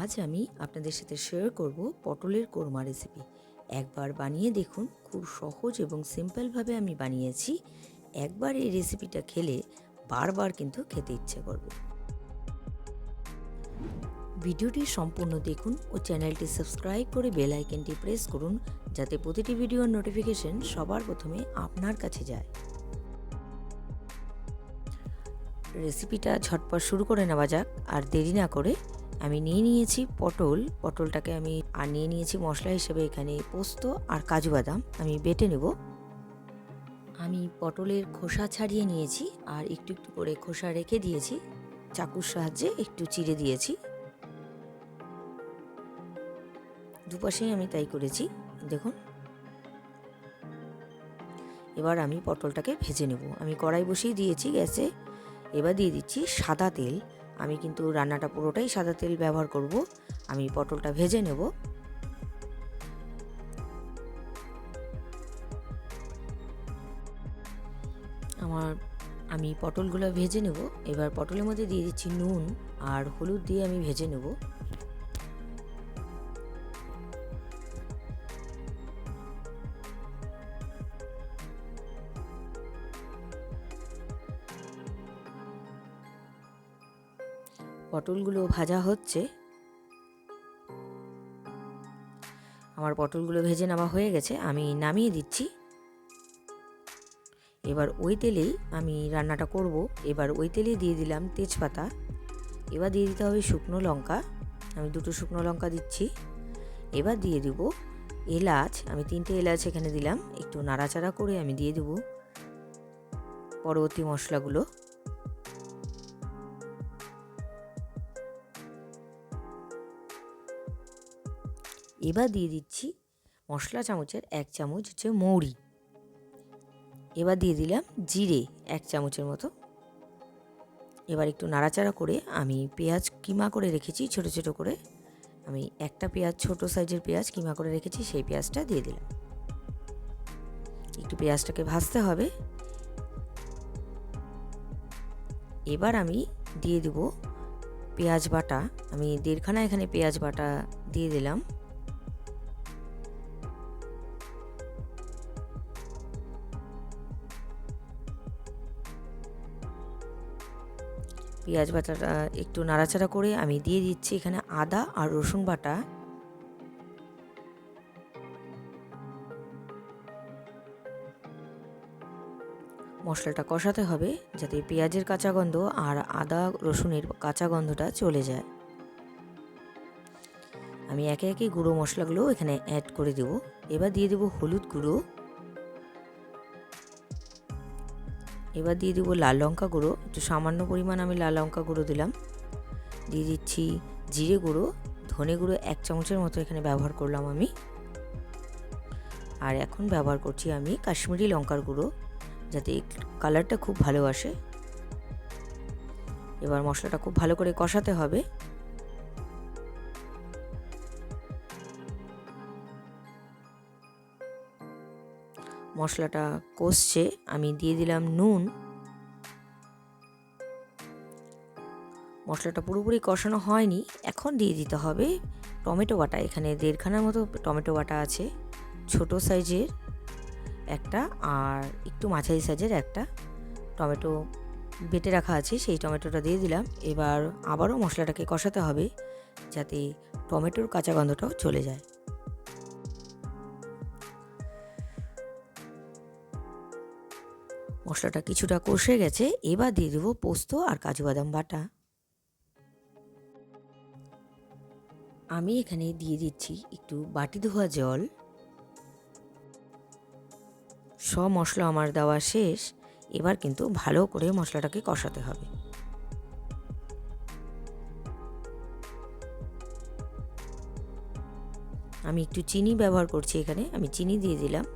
আজ আমি আপনাদের সাথে শেয়ার করব পটলের কোরমা রেসিপি একবার বানিয়ে দেখুন, খুব সহজ এবং সিম্পলভাবে আমি বানিয়েছি। একবার এই রেসিপিটা খেলে বারবার কিন্তু খেতে ইচ্ছে করবে। ভিডিওটি সম্পূর্ণ দেখুন ও চ্যানেলটি সাবস্ক্রাইব করে বেল আইকনটি প্রেস করুন, যাতে প্রতিটি ভিডিওর নোটিফিকেশন সবার প্রথমে আপনার কাছে যায়। রেসিপিটা ঝটপট শুরু করে নেওয়া যাক, আর দেরি না করে আমি নিয়ে নিয়েছি পটল। পটলটাকে আমি আর নিয়ে নিয়েছি মশলা হিসেবে এখানে পোস্ত আর কাজু বাদাম। আমি বেটে নেব। আমি পটলের খোসা ছাড়িয়ে নিয়েছি আর একটু একটু করে খোসা রেখে দিয়েছি। চাকুর সাহায্যে একটু চিড়ে দিয়েছি। দুপাশেই আমি তাই করেছি। দেখুন। এবার আমি পটলটাকে ভেজে নেব। আমি কড়াই বসিয়ে দিয়েছি গ্যাসে। এবার দিয়ে দিচ্ছি সাদা তেল। আমি কিন্তু রান্নাটা পুরোটাই সাদা তেল ব্যবহার করব। আমি পটলটা ভেজে নেব। আমার, আমি পটলগুলো ভেজে নেব। এবার পটলের মধ্যে দিয়ে দিচ্ছি নুন আর হলুদ দিয়ে আমি ভেজে নেব। পটলগুলো ভাজা হচ্ছে। আমার পটলগুলো ভেজে নেওয়া হয়ে গেছে, আমি নামিয়ে দিচ্ছি। এবার ওই তেলেই আমি রান্নাটা করব। এবার ওই তেলেই দিয়ে দিলাম তেজপাতা। এবার দিয়ে দিতে হবে শুকনো লঙ্কা। আমি দুটো শুকনো লঙ্কা দিচ্ছি। এবার দিয়ে দেব এলাচ। আমি তিনটে এলাচ এখানে দিলাম। একটু নাড়াচাড়া করে আমি দিয়ে দেব। পরবর্তী মশলাগুলো। এবার দিয়ে দিচ্ছি মশলা চামচের এক চামচ হচ্ছে মৌরি। এবার দিয়ে দিলাম জিরে এক চামচের মতো। এবার একটু নাড়াচাড়া করে আমি পেঁয়াজ কিমা করে রেখেছি, ছোট ছোট করে। আমি একটা পেঁয়াজ, ছোট সাইজের পেঁয়াজ কিমা করে রেখেছি, সেই পেঁয়াজটা দিয়ে দিলাম। একটু পেঁয়াজটাকে ভাজতে হবে। এবার আমি দিয়ে দেব পেঁয়াজ বাটা। আমি দেড়খানা এখানে পেঁয়াজ বাটা দিয়ে দিলাম। পেঁয়াজ বাটাটা একটু নাড়াচাড়া করে আমি দিয়ে দিচ্ছি এখানে আদা আর রসুন বাটা। মশলাটা কষাতে হবে যাতে পেঁয়াজের কাঁচা গন্ধ আর আদা রসুনের কাঁচা গন্ধটা চলে যায়। আমি একে একে গুঁড়ো মশলাগুলো এখানে অ্যাড করে দেব। এবার দিয়ে দেবো হলুদ গুঁড়ো। এবার দিয়ে দেবো লাল লঙ্কা গুঁড়ো। একটু সামান্য পরিমাণ আমি লাল লঙ্কা গুঁড়ো দিলাম। দিয়ে দিচ্ছি জিরে গুঁড়ো, ধনে গুঁড়ো এক চামচের মতো এখানে ব্যবহার করলাম আমি। আর এখন ব্যবহার করছি আমি কাশ্মীরি লঙ্কার গুঁড়ো, যাতে কালারটা খুব ভালো আসে। এবার মশলাটা খুব ভালো করে কষাতে হবে। মশলাটা কষছে, আমি দিয়ে দিলাম নুন। মশলাটা পুরোপুরি কষানো হয়নি, এখন দিয়ে দিতে হবে টমেটো বাটা। এখানে দেড়খানার মতো টমেটো বাটা আছে, ছোট সাইজের একটা আর একটু মাঝারি সাইজের একটা টমেটো বেটে রাখা আছে, সেই টমেটোটা দিয়ে দিলাম। এবার আবারও মশলাটাকে কষাতে হবে যাতে টমেটোর কাঁচা গন্ধটাও চলে যায়। মশলাটা কিছুটা কষে গেছে, এবার দিয়ে দেবো পোস্ত আর কাজু বাদাম বাটা। আমি এখানে দিয়ে দিচ্ছি একটু বাটি ধোয়া জল। সব মশলা আমার দেওয়া শেষ, এবার কিন্তু ভালো করে মশলাটাকে কষাতে হবে। আমি একটু চিনি ব্যবহার করছি এখানে, আমি চিনি দিয়ে দিলাম।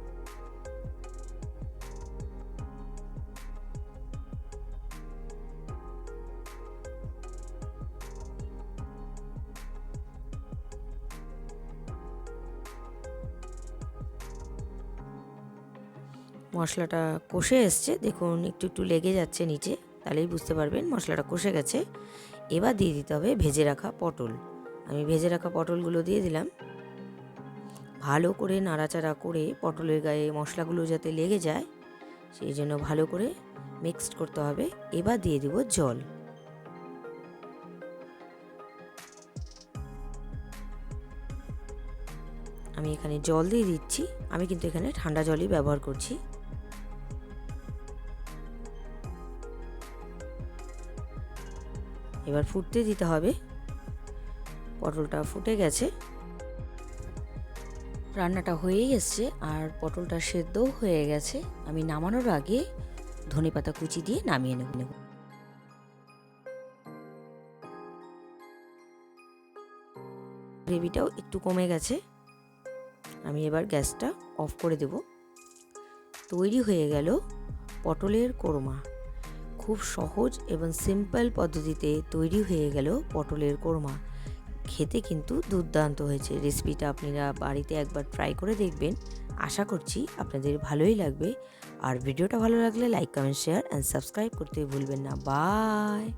মশলাটা কষে এসছে। দেখুন, একটু একটু লেগে যাচ্ছে নিচে, তাহলেই বুঝতে পারবেন মশলাটা কষে গেছে। এবার দিয়ে দিতে হবে ভেজে রাখা পটল। আমি ভেজে রাখা পটলগুলো দিয়ে দিলাম। ভালো করে নাড়াচাড়া করে পটলের গায়ে মশলাগুলো যাতে লেগে যায়, সেই জন্য ভালো করে মিক্সড করতে হবে। এবার দিয়ে দেব জল। আমি এখানে জল দিয়ে দিচ্ছি। আমি কিন্তু এখানে ঠান্ডা জলই ব্যবহার করছি। এবার ফুটতে দিতে হবে। পটলটা ফুটে গেছে। রান্নাটা হয়েই এসছে আর পটলটা সেদ্ধও হয়ে গেছে। আমি নামানোর আগে ধনে পাতা কুচি দিয়ে নামিয়ে নেব নেব। গ্রেভিটাও একটু কমে গেছে। আমি এবার গ্যাসটা অফ করে দেব। তৈরি হয়ে গেল পটলের কোরমা। খুব সহজ এবং সিম্পল পদ্ধতিতে তৈরি হয়ে গেল পটলের কোরমা। খেতে কিন্তু দুর্দান্ত হয়েছে। রেসিপিটা আপনারা বাড়িতে একবার ট্রাই করে দেখবেন। আশা করছি আপনাদের ভালোই লাগবে। আর ভিডিওটা ভালো লাগলে like comment share and subscribe করতে ভুলবেন না। বাই